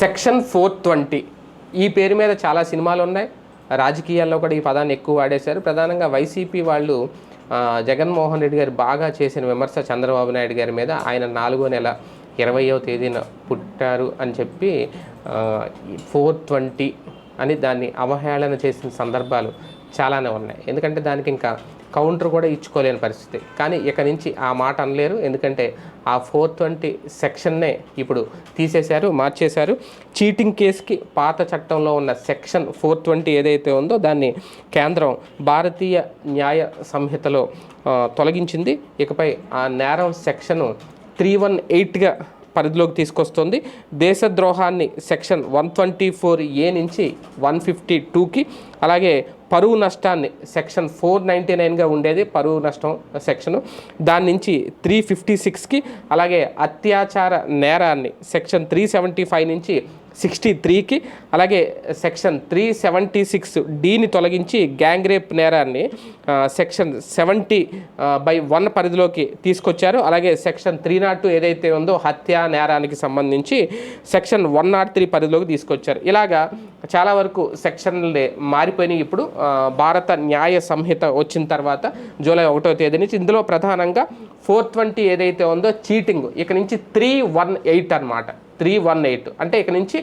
Section four twenty. ఈ పేరు మీద చాలా సినిమాలు ఉన్నాయి. రాజకీయాల్లో కూడా ఈ పదాన్ని ఎక్కువ వాడేశారు. ప్రధానంగా వైసీపీ వాళ్ళు జగన్మోహన్ రెడ్డి గారు బాగా చేసిన విమర్శ చంద్రబాబు నాయుడు గారి మీద ఆయన నాలుగో నెల ఇరవయో తేదీన పుట్టారు అని చెప్పి ఫోర్ ట్వంటీ అని దాన్ని అవహేళన చేసిన సందర్భాలు చాలానే ఉన్నాయి. ఎందుకంటే దానికి ఇంకా కౌంటర్ కూడా ఇచ్చుకోలేని పరిస్థితి. కానీ ఇక నుంచి ఆ మాట అనలేరు. ఎందుకంటే ఆ ఫోర్ ట్వంటీ సెక్షన్నే ఇప్పుడు తీసేశారు మార్చేశారు. చీటింగ్ కేసుకి పాత చట్టంలో ఉన్న సెక్షన్ ఫోర్ ట్వంటీ ఏదైతే ఉందో దాన్ని కేంద్రం భారతీయ న్యాయ సంహితలో తొలగించింది. ఇకపై ఆ నేరం సెక్షను త్రీ వన్ ఎయిట్గా పరిధిలోకి తీసుకొస్తుంది. దేశద్రోహాన్ని section one twenty four A నుంచి వన్ ఫిఫ్టీ టూకి అలాగే పరువు నష్టాన్ని సెక్షన్ ఫోర్ నైంటీ నైన్గా ఉండేది పరువు నష్టం సెక్షను. దాని నుంచి త్రీ ఫిఫ్టీ సిక్స్కి అలాగే అత్యాచార నేరాన్ని సెక్షన్ త్రీ సెవెంటీ ఫైవ్ నుంచి సిక్స్టీ త్రీకి అలాగే సెక్షన్ త్రీ సెవెంటీ సిక్స్ డీని తొలగించి గ్యాంగ్ రేప్ నేరాన్ని సెక్షన్ సెవెంటీ బై వన్ పరిధిలోకి తీసుకొచ్చారు. అలాగే సెక్షన్ త్రీ నాట్ టూ ఏదైతే ఉందో హత్యా నేరానికి సంబంధించి సెక్షన్ వన్ నాట్ త్రీ పరిధిలోకి తీసుకొచ్చారు. ఇలాగా చాలా వరకు సెక్షన్లే మారిపోయినాయి. ఇప్పుడు భారత న్యాయ సంహిత వచ్చిన తర్వాత జూలై ఒకటో తేదీ నుంచి ఇందులో ప్రధానంగా ఫోర్ ట్వంటీ ఏదైతే ఉందో చీటింగ్. ఇక నుంచి త్రీ వన్ ఎయిట్ అనమాట త్రీ వన్ ఎయిట్. అంటే ఇక నుంచి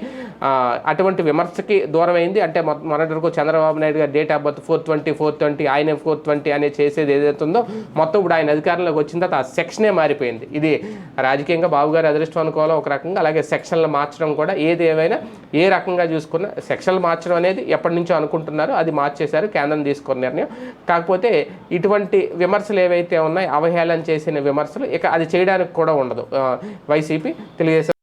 అటువంటి విమర్శకి దూరం అయింది అంటే మొన్నటి వరకు Chandrababu Naidu garu date of birth four twenty four twenty ఆయన ఫోర్ ట్వంటీ అనే చేసేది ఏదైతే ఉందో మొత్తం ఇప్పుడు ఆయన అధికారంలోకి వచ్చిన తర్వాత ఆ సెక్షనే మారిపోయింది. ఇది రాజకీయంగా బాబు గారి అదృష్టం అనుకోవాలో ఒక రకంగా అలాగే సెక్షన్లు మార్చడం కూడా ఏది ఏమైనా ఏ రకంగా చూసుకున్నా సెక్షన్లు మార్చడం అనేది ఎప్పటి నుంచో అనుకుంటున్నారో. అది మార్చేశారు కేంద్రం తీసుకున్న నిర్ణయం. కాకపోతే ఇటువంటి విమర్శలు ఏవైతే ఉన్నాయో అవహేళన చేసిన విమర్శలు ఇక అది చేయడానికి కూడా ఉండదు. వైసీపీ తెలుగుదేశం